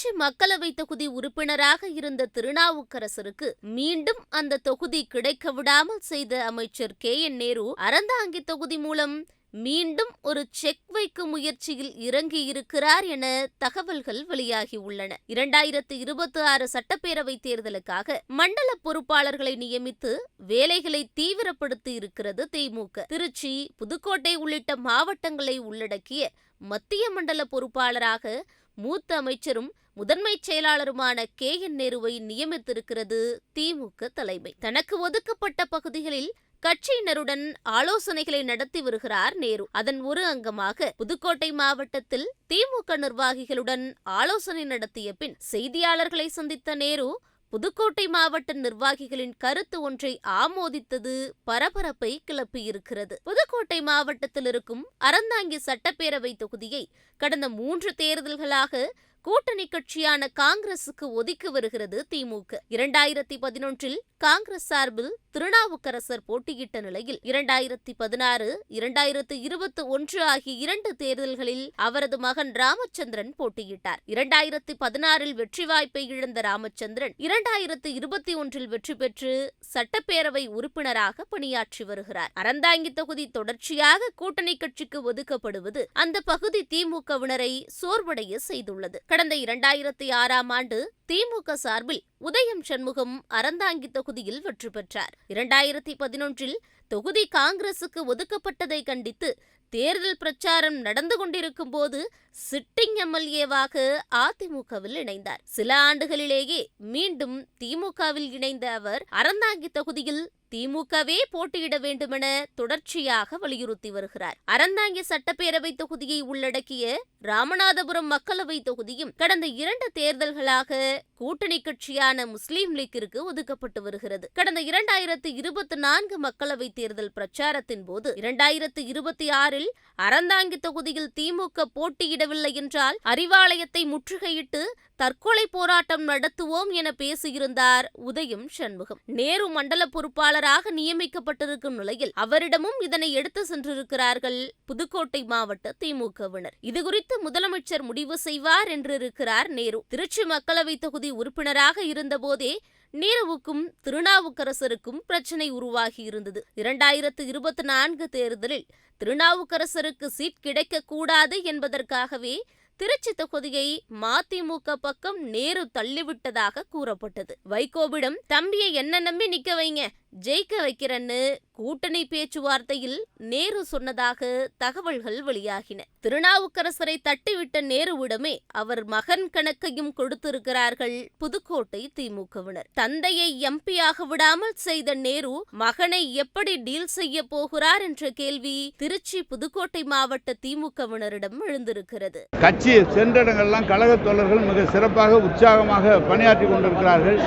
திருச்சி மக்களவை தொகுதி உறுப்பினராக இருந்த திருநாவுக்கரசருக்கு மீண்டும் அந்த தொகுதி கிடைக்க விடாமல் செய்த அமைச்சர் கே. என். நேரு அறந்தாங்கி தொகுதி மூலம் மீண்டும் ஒரு செக் வைக்கும் முயற்சியில் இறங்கியிருக்கிறார் என தகவல்கள் வெளியாகி உள்ளன. இரண்டாயிரத்து இருபத்தி ஆறு சட்டப்பேரவை தேர்தலுக்காக மண்டல பொறுப்பாளர்களை நியமித்து வேலைகளை தீவிரப்படுத்தி இருக்கிறது திமுக திருச்சி புதுக்கோட்டை உள்ளிட்ட மாவட்டங்களை உள்ளடக்கிய மத்திய மண்டல பொறுப்பாளராக மூத்த அமைச்சரும் முதன்மைச் செயலாளருமான கே. என். நேருவை நியமித்திருக்கிறது திமுக தலைமை. தனக்கு ஒதுக்கப்பட்ட பகுதிகளில் கட்சியினருடன் ஆலோசனைகளை நடத்தி வருகிறார் நேரு. அதன் ஒரு அங்கமாக புதுக்கோட்டை மாவட்டத்தில் திமுக நிர்வாகிகளுடன் ஆலோசனை நடத்திய பின் செய்தியாளர்களை சந்தித்த நேரு புதுக்கோட்டை மாவட்ட நிர்வாகிகளின் கருத்து ஒன்றை ஆமோதித்தது பரபரப்பை கிளப்பியிருக்கிறது. புதுக்கோட்டை மாவட்டத்தில் இருக்கும் அறந்தாங்கி சட்டப்பேரவை தொகுதியை கடந்த மூன்று தேர்தல்களாக கூட்டணி கட்சியான காங்கிரசுக்கு ஒதுக்கி வருகிறது திமுக. இரண்டாயிரத்தி பதினொன்றில் காங்கிரஸ் சார்பில் திருநாவுக்கரசர் போட்டியிட்ட நிலையில் இரண்டாயிரத்தி பதினாறு இரண்டாயிரத்து இருபத்தி ஒன்று ஆகிய இரண்டு தேர்தல்களில் அவரது மகன் ராமச்சந்திரன் போட்டியிட்டார். இரண்டாயிரத்தி பதினாறில் வெற்றி வாய்ப்பை இழந்த ராமச்சந்திரன் இரண்டாயிரத்து இருபத்தி ஒன்றில் வெற்றி பெற்று சட்டப்பேரவை உறுப்பினராக பணியாற்றி வருகிறார். அறந்தாங்கி தொகுதி தொடர்ச்சியாக கூட்டணி கட்சிக்கு ஒதுக்கப்படுவது அந்த பகுதி திமுகவினரை சோர்வடைய செய்துள்ளது. கடந்த இரண்டாயிரத்தி ஆறாம் ஆண்டு திமுக சார்பில் உதயம் சண்முகம் அறந்தாங்கி தொகுதியில் வெற்றி பெற்றார். இரண்டாயிரத்தி பதினொன்றில் தொகுதி காங்கிரசுக்கு ஒதுக்கப்பட்டதை கண்டித்து தேர்தல் பிரச்சாரம் நடந்து கொண்டிருக்கும் போது சிட்டிங் எம்எல்ஏவாக அதிமுகவில் இணைந்தார். சில ஆண்டுகளிலேயே மீண்டும் திமுகவில் இணைந்த அவர் அறந்தாங்கி தொகுதியில் திமுகவே போட்டியிட வேண்டுமென தொடர்ச்சியாக வலியுறுத்தி வருகிறார். அறந்தாங்கி சட்டப்பேரவை தொகுதியை உள்ளடக்கிய ராமநாதபுரம் மக்களவை தொகுதியும் கடந்த இரண்டு தேர்தல்களாக கூட்டணி கட்சியான முஸ்லீம் லீக்கிற்கு ஒதுக்கப்பட்டு வருகிறது. கடந்த இரண்டாயிரத்து இருபத்தி நான்கு மக்களவை தேர்தல் பிரச்சாரத்தின் போது இரண்டாயிரத்து இருபத்தி ஆறில் அறந்தாங்கி தொகுதியில் திமுக போட்டியிடவில்லை என்றால் அறிவாலயத்தை முற்றுகையிட்டு தற்கொலை போராட்டம் நடத்துவோம் என பேசியிருந்தார் உதயம் சண்முகம். நேரு மண்டல பொறுப்பாளர் பொறுப்பாளராக நியமிக்கப்பட்டிருக்கும் நிலையில் அவரிடமும் இதனை எடுத்து சென்றிருக்கிறார்கள் புதுக்கோட்டை மாவட்ட திமுகவினர். இதுகுறித்து முதலமைச்சர் முடிவு செய்வார் என்றிருக்கிறார் நேரு. திருச்சி மக்களவை தொகுதி உறுப்பினராக இருந்தபோதே நேருவுக்கும் திருநாவுக்கரசருக்கும் பிரச்சனை உருவாகி இருந்தது. இரண்டாயிரத்து இருபத்தி நான்கு தேர்தலில் திருநாவுக்கரசருக்கு சீட் கிடைக்கக்கூடாது என்பதற்காகவே திருச்சி தொகுதியை மதிமுக பக்கம் நேரு தள்ளிவிட்டதாக கூறப்பட்டது. வைகோவிடம் தம்பியை என்ன நம்பி நிக்க வைங்க? ஜெயிக்க வைக்கிறேன்னு கூட்டணி பேச்சுவார்த்தையில் நேரு சொன்னதாக தகவல்கள் வெளியாகின. திருநாவுக்கரசரை தட்டிவிட்ட நேருவிடமே அவர் மகன் கணக்கையும் கொடுத்திருக்கிறார்கள் புதுக்கோட்டை திமுகவினர். தந்தையை எம்பியாக விடாமல் செய்த நேரு மகனை எப்படி டீல் செய்ய போகிறார் என்ற கேள்வி திருச்சி புதுக்கோட்டை மாவட்ட திமுகவினரிடம் எழுந்திருக்கிறது. கட்சி சென்றடங்கள்லாம் கழக தோழர்கள் மிக சிறப்பாக உற்சாகமாக பணியாற்றி கொண்டிருக்கிறார்கள்.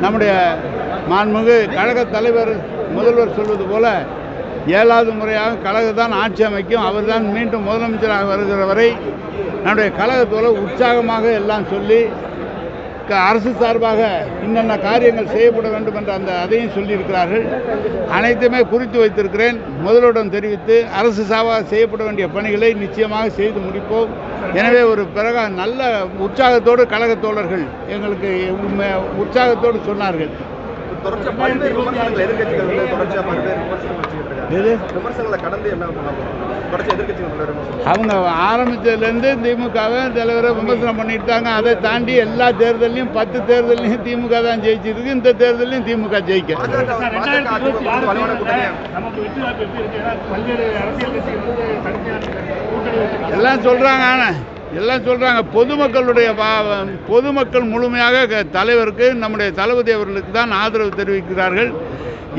நம்முடைய மாண்புமிகு கழக தலைவர் முதல்வர் சொல்வது போல ஏழாவது முறையாக கழகத்தான் ஆட்சி அமைக்கும். அவர்தான் மீண்டும் முதலமைச்சராக வருகிற வரை நம்முடைய கழகத்தோடு உற்சாகமாக எல்லாம் சொல்லி க- அரசு சார்பாக இன்னென்ன காரியங்கள் செய்யப்பட வேண்டும் என்ற அந்த அதையும் சொல்லியிருக்கிறார்கள். அனைத்துமே குறித்து வைத்திருக்கிறேன். முதலுடன் தெரிவித்து அரசு சார்பாக செய்யப்பட வேண்டிய பணிகளை நிச்சயமாக செய்து முடிப்போம். எனவே ஒரு பிறகு நல்ல உற்சாகத்தோடு கழக தோழர்கள் எங்களுக்கு உண்மை உற்சாகத்தோடு சொன்னார்கள். தொடர்ச்சியா பல்வேறு விமர்சனங்கள் எதிர்க்கட்சிகள் வந்து தொடர்ச்சியா பல்வேறு விமர்சனங்கள் வச்சுக்கிட்டு இருக்காங்க. விமர்சனங்களை கடந்து என்ன தொடர்ச்சி விமர்சனம் அவங்க ஆரம்பித்ததுலேருந்து திமுகவை தலைவரை விமர்சனம் பண்ணிட்டாங்க அதை தாண்டி எல்லா தேர்தலையும் பத்து தேர்தலையும் திமுக தான் ஜெயிச்சிருக்கு. இந்த தேர்தலையும் திமுக ஜெயிக்க. எல்லாம் சொல்கிறாங்க ஆனால் எல்லாம் சொல்கிறாங்க பொதுமக்களுடைய பொதுமக்கள் முழுமையாக தலைவருக்கு நம்முடைய தளபதி அவர்களுக்கு தான் ஆதரவு தெரிவிக்கிறார்கள்.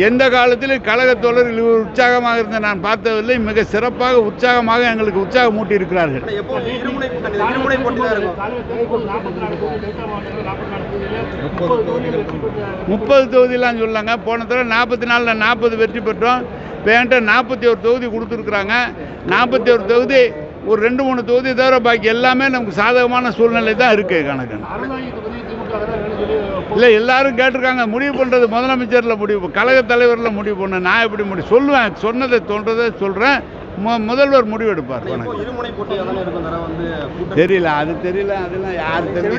எந்த காலத்திலும் கழகத் தோழர்கள் இவ்வளவு உற்சாகமாக இருந்த நான் பார்த்ததில்லை மிக சிறப்பாக உற்சாகமாக எங்களுக்கு உற்சாகம் மூட்டி இருக்கிறார்கள் ஆனா எப்போ இருமுனை கூட்டணி இருமுனை போட்டி தான் இருக்கும்? தலைவர் தேர்தல் நாற்பத்தி நாலு தொகுதி டெல்டா மாவட்டத்தில் நாற்பத்தி நாலு தொகுதியில் முப்பது தொகுதியில் வெற்றி பெற்ற முப்பது தொகுதிலாம் சொல்லாங்க போன தடவை நாற்பத்தி நாலில் நாற்பது வெற்றி பெற்றோம். இப்போ என்கிட்ட நாற்பத்தி ஒரு தொகுதி கொடுத்துருக்குறாங்க. நாற்பத்தி ஒரு தொகுதி ஒரு ரெண்டு மூணு தொகுதி தவிர பாக்கி எல்லாமே நமக்கு சாதகமான சூழ்நிலை தான் இருக்குது கணக்கு. இல்லை எல்லாரும் கேட்டிருக்காங்க முடிவு பண்ணுறது முதலமைச்சரில் முடிவு கழக தலைவரில் முடிவு பண்ண நான் எப்படி முடிவு சொல்லுவேன் சொன்னதை தோன்றதை சொல்கிறேன் முதல்வர் முடிவெடுப்பார் தெரியல அது தெரியல அதெல்லாம் யார் தெரியும்